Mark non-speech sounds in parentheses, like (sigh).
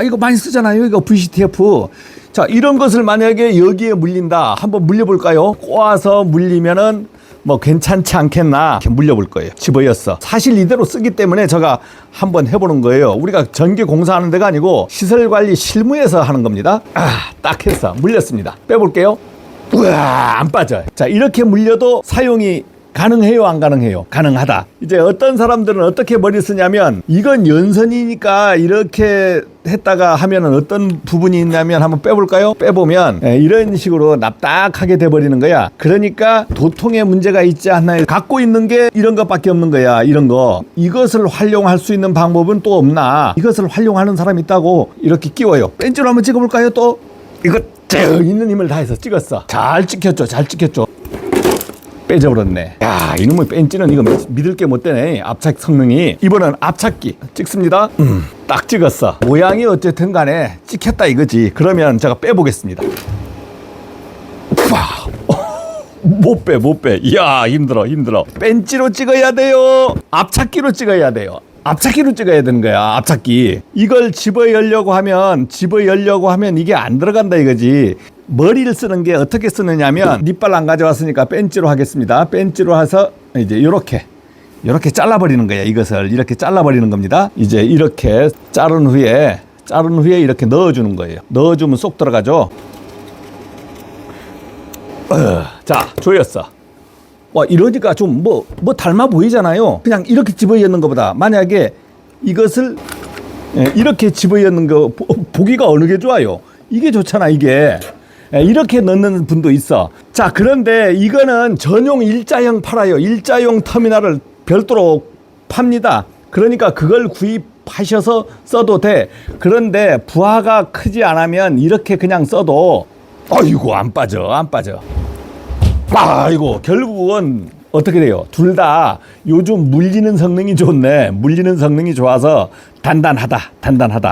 아 이거 많이 쓰잖아요. 이거 VCTF. 자 이런 것을 만약에 여기에 물린다. 한번 물려볼까요? 꼬아서 물리면은 뭐 괜찮지 않겠나 이렇게 물려볼 거예요. 집어였어. 사실 이대로 쓰기 때문에 제가 한번 해보는 거예요. 우리가 전기 공사하는 데가 아니고 시설 관리 실무에서 하는 겁니다. 아, 딱 했어. 물렸습니다. 빼볼게요. 우와, 안 빠져요. 자, 이렇게 물려도 사용이 가능해요, 안 가능해요? 가능하다. 이제 어떤 사람들은 어떻게 머리 쓰냐면 이건 연선이니까 이렇게 했다가 하면은 어떤 부분이 있냐면 한번 빼볼까요? 빼보면 예, 이런 식으로 납작하게 돼버리는 거야. 그러니까 도통에 문제가 있지 않나요? 갖고 있는 게 이런 것밖에 없는 거야. 이런 거. 이것을 활용할 수 있는 방법은 또 없나? 이것을 활용하는 사람이 있다고 이렇게 끼워요. 벤치로 한번 찍어볼까요? 또 이거 쭉 있는 힘을 다해서 찍었어. 잘 찍혔죠. 잘 찍혔죠. 빼져버렸네. 야, 이놈의 벤치는 이거 믿을 게 못 되네. 압착 성능이. 이번엔 압착기 찍습니다. 음, 딱 찍었어. 모양이 어쨌든 간에 찍혔다 이거지. 그러면 제가 빼보겠습니다. (laughs) 못 빼, 못 빼. 이야, 힘들어, 힘들어. 벤치로 찍어야 돼요. 압착기로 찍어야 돼요. 압착기로 찍어야 되는 거야, 압착기. 이걸 집어 열려고 하면, 집어 열려고 하면 이게 안 들어간다 이거지. 머리를 쓰는 게 어떻게 쓰느냐면, 니빨 안 가져왔으니까 벤치로 하겠습니다. 벤치로 해서 이제 요렇게. 이렇게 잘라버리는 거야 이것을. 이렇게 잘라버리는 겁니다. 이제 이렇게 자른 후에 자른 후에 이렇게 넣어주는 거예요. 넣어주면 쏙 들어가죠? 어, 자 조였어. 와 이러니까 좀 뭐뭐 닮아 보이잖아요. 그냥 이렇게 집어넣는 것보다 만약에 이것을 예, 이렇게 집어넣는 거 보, 보기가 어느 게 좋아요? 이게 좋잖아 이게. 예, 이렇게 넣는 분도 있어 자 그런데 이거는 전용 일자형 팔아요 일자용 터미널을 별도로 팝니다 그러니까 그걸 구입하셔서 써도 돼 그런데 부하가 크지 않으면 이렇게 그냥 써도 아이고 안 빠져 안 빠져 아이고 결국은 어떻게 돼요? 둘 다 요즘 물리는 성능이 좋네. 물리는 성능이 좋아서 단단하다. 단단하다.